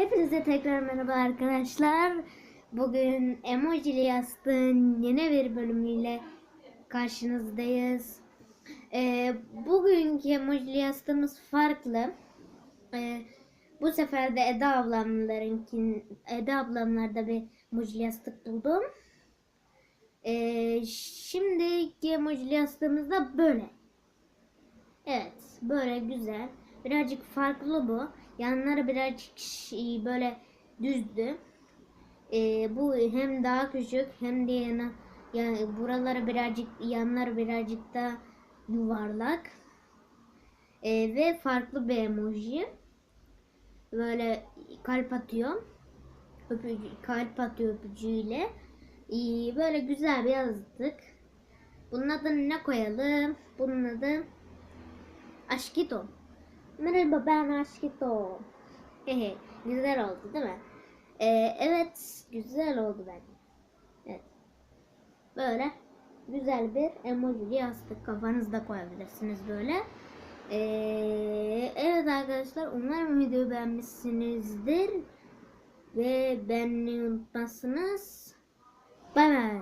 Hepinize tekrar merhaba arkadaşlar. Bugün Emojili Yastığın yeni bir bölümüyle karşınızdayız. Ee, bugünkü Emojili Yastığımız farklı. Ee, bu sefer de Eda ablamlarınkin Eda ablamlarda bir emojili yastık buldum. Ee, şimdiki emojili yastığımız da böyle. Evet, böyle güzel. Birazcık farklı bu. Yanları birazcık böyle düzdü. Ee, bu hem daha küçük hem de yana, yani buraları birazcık yanları birazcık da yuvarlak. Ee, ve farklı bir emoji. Böyle kalp atıyor. Öpücü, kalp atıyor öpücüğüyle. Ee, böyle güzel bir yazdık. Bunun adını ne koyalım? Bunun adı Aşkito. Merhaba ben Aşkito. Güzel oldu değil mi? Ee, evet güzel oldu bence. Evet. Böyle güzel bir emojili yastık kafanızda koyabilirsiniz böyle. Ee, evet arkadaşlar umarım videoyu beğenmişsinizdir. Ve beğenmeyi unutmazsınız. Bay bay.